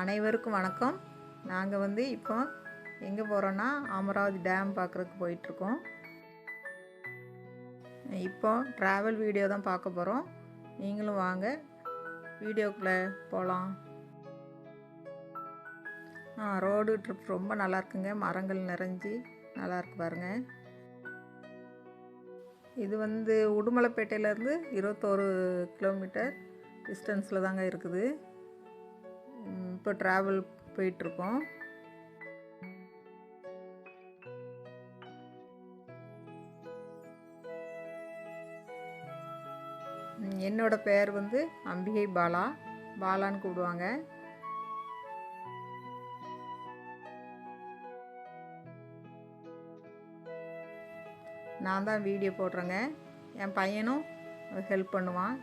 அனைவருக்கும் வணக்கம். நாங்கள் வந்து இப்போ எங்கே போகிறோன்னா அமராவதி டேம் பார்க்குறதுக்கு போயிட்டுருக்கோம். இப்போ ட்ராவல் வீடியோ தான் பார்க்க போகிறோம் நீங்களும் வாங்க. வீடியோக்குள்ளே போகலாம் ஆ ரோடு ட்ரிப் ரொம்ப நல்லா இருக்குங்க. மரங்கள் நிறைஞ்சி நல்லா பாருங்கள் பாருங்க. இது வந்து உடுமலைப்பேட்டையிலேருந்து இருபத்தோரு கிலோமீட்டர் டிஸ்டன்ஸில் தாங்க இருக்குது. இப்போ ட்ராவல் போயிட்டுருக்கோம். என்னோட பேர் வந்து அம்பிகை பாலா. பாலான்னு கூப்பிடுவாங்க. நான் தான் வீடியோ போடுறேங்க. என் பையனும் ஹெல்ப் பண்ணுவான்.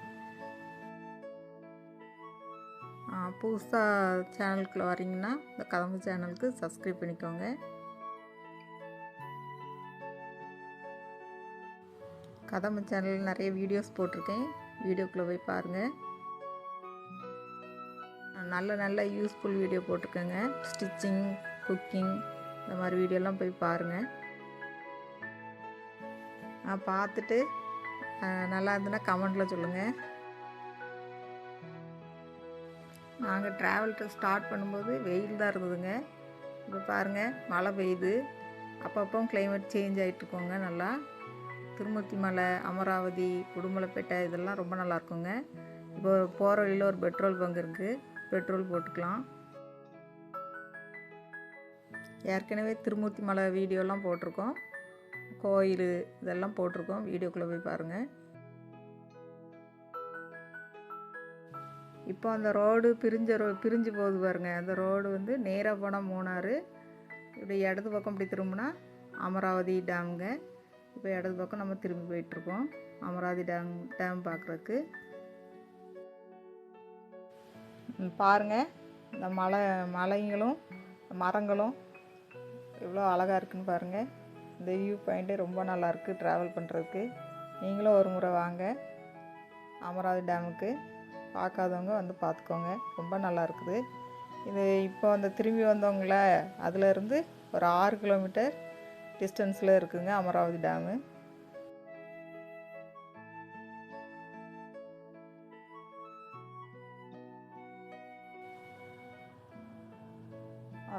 புதுசாக சேனலுக்குள்ளே வரீங்கன்னா இந்த கதம்பு சேனலுக்கு சப்ஸ்கிரைப் பண்ணிக்கோங்க. கதம்பு சேனலில் நிறைய வீடியோஸ் போட்டிருக்கேன். வீடியோக்குள்ளே போய் பாருங்கள் நல்ல நல்ல யூஸ்ஃபுல் வீடியோ போட்டிருக்கேங்க. ஸ்டிச்சிங் குக்கிங் இந்த மாதிரி வீடியோலாம் போய் பாருங்கள் நான் பார்த்துட்டு நல்லா இருந்ததுன்னா கமெண்டில் சொல்லுங்கள் நாங்கள் ட்ராவல் ஸ்டார்ட் பண்ணும்போது வெயில் தான் இருந்ததுங்க. இப்போ பாருங்கள் மழை பெய்யுது. அப்பப்போ கிளைமேட் சேஞ்ச் ஆகிட்டுருக்கோங்க நல்லா. திருமூர்த்தி மலை அமராவதி உடுமலைப்பேட்டை இதெல்லாம் ரொம்ப நல்லா இருக்குங்க. இப்போ போகிற வழியில் ஒரு பெட்ரோல் பங்க் இருக்குது பெட்ரோல் போட்டுக்கலாம். ஏற்கனவே திருமூர்த்தி மலை வீடியோலாம் போட்டிருக்கோம். கோயில் இதெல்லாம் போட்டிருக்கோம். வீடியோக்குள்ளே போய் பாருங்கள் இப்போ அந்த ரோடு பிரிஞ்ச ரோ பிரிஞ்சு போகுது பாருங்க. அந்த ரோடு வந்து நேராக போனால் மூணாறு இப்படி இடது பக்கம் இப்படி திரும்பினா அமராவதி டேமுங்க. இப்போ இடது பக்கம் நம்ம திரும்பி போயிட்டுருக்கோம். அமராவதி டேம் டேம் பார்க்குறக்கு பாருங்கள் இந்த மலை மலைங்களும் மரங்களும் எவ்வளோ அழகாக இருக்குன்னு பாருங்கள் இந்த வியூ பாயிண்ட்டு ரொம்ப நல்லா இருக்குது ட்ராவல் பண்ணுறதுக்கு நீங்களும் ஒரு முறை வாங்க. அமராவதி டேமுக்கு. பார்க்காதவங்க வந்து பார்த்துக்கோங்க. ரொம்ப நல்லா இருக்குது இது இப்போ அந்த திரும்பி வந்தவங்கள அதிலேருந்து ஒரு ஆறு கிலோமீட்டர் டிஸ்டன்ஸில் இருக்குங்க அமராவதி டேமு.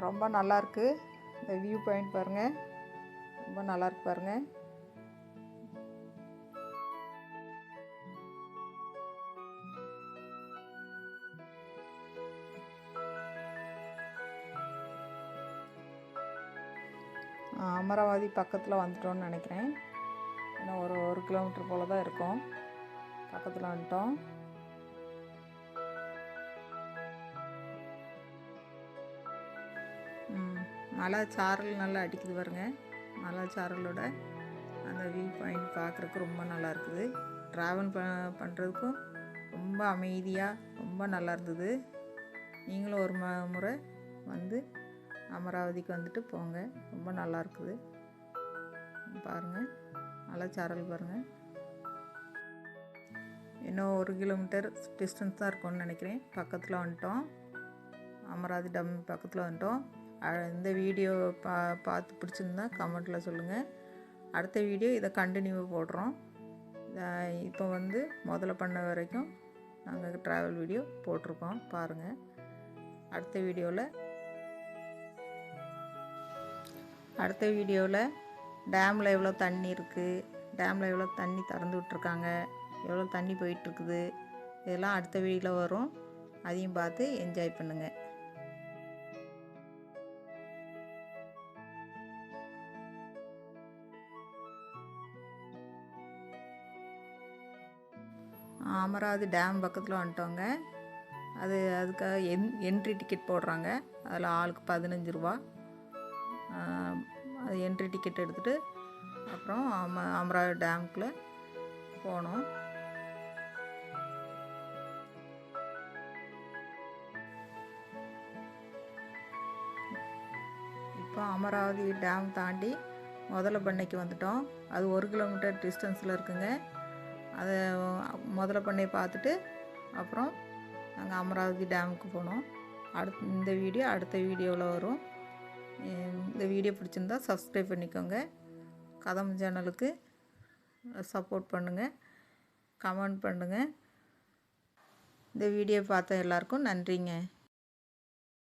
ரொம்ப நல்லாயிருக்கு. இந்த வியூ பாயிண்ட் பாருங்கள் ரொம்ப நல்லா இருக்கு பாருங்கள் அமராவதி பக்கத்தில் வந்துட்டோம்னு நினைக்கிறேன். இன்னும் ஒரு ஒரு கிலோமீட்டர் போல் தான் இருக்கும். பக்கத்தில் வந்துட்டோம். மலை சாரல் நல்லா அடிக்குது பாருங்க. மலை சாரலோட அந்த வியூ பாயிண்ட் பார்க்குறக்கு ரொம்ப நல்லா இருக்குது. ட்ராவல் ப பண்ணுறதுக்கும் ரொம்ப அமைதியாக ரொம்ப நல்லா இருந்தது. நீங்களும் ஒரு ம முறை வந்து அமராவதிக்கு வந்துட்டு போங்க. ரொம்ப நல்லா இருக்குது. பாருங்கள் நல்லா சாரல் பாருங்கள் இன்னும் ஒரு கிலோமீட்டர் டிஸ்டன்ஸ் தான் இருக்கும்னு நினைக்கிறேன். பக்கத்தில் வந்துட்டோம். அமராவதி டம் பக்கத்தில் வந்துட்டோம். அ- இந்த வீடியோ பா பார்த்து பிடிச்சிருந்தா கமெண்ட்டில் சொல்லுங்கள் அடுத்த வீடியோ இதை கண்டினியூ போடுறோம். இப்போ வந்து முதல்ல பண்ண வரைக்கும் நாங்கள் ட்ராவல் வீடியோ போட்டிருக்கோம். பாருங்கள் அடுத்த வீடியோவில் அடுத்த வீடியோவில் டேமில் எவ்வளோ தண்ணி இருக்குது டேமில் எவ்வளோ தண்ணி திறந்து விட்ருக்காங்க எவ்வளோ தண்ணி போயிட்டுருக்குது இதெல்லாம் அடுத்த வீடியோவில் வரும். அதையும் பார்த்து என்ஜாய் பண்ணுங்கள் அமராவதி டேம் பக்கத்தில் வந்துட்டோங்க அது அதுக்காக என் என்ட்ரி டிக்கெட் போடுறாங்க. அதில் ஆளுக்கு பதினஞ்சு ரூபா. அது என்ட்ரி டிக்கெட் எடுத்துகிட்டு அப்புறம் அம அமராவதி டேமுக்குள்ளே போனோம். இப்போ அமராவதி டேம் தாண்டி முதல்ல பண்ணைக்கு வந்துட்டோம். அது ஒரு கிலோமீட்டர் டிஸ்டன்ஸில் இருக்குங்க. அதை முதல்ல பண்ணையை பார்த்துட்டு அப்புறம் நாங்கள் அமராவதி டேமுக்கு போனோம். அடுத் இந்த வீடியோ அடுத்த வீடியோவில் வரும். இந்த வீடியோ பிடிச்சிருந்தா சப்ஸ்கிரைப் பண்ணிக்கோங்க. கதம் சேனலுக்கு சப்போர்ட் பண்ணுங்கள் கமெண்ட் பண்ணுங்கள் இந்த வீடியோ பார்த்த எல்லாருக்கும் நன்றிங்க.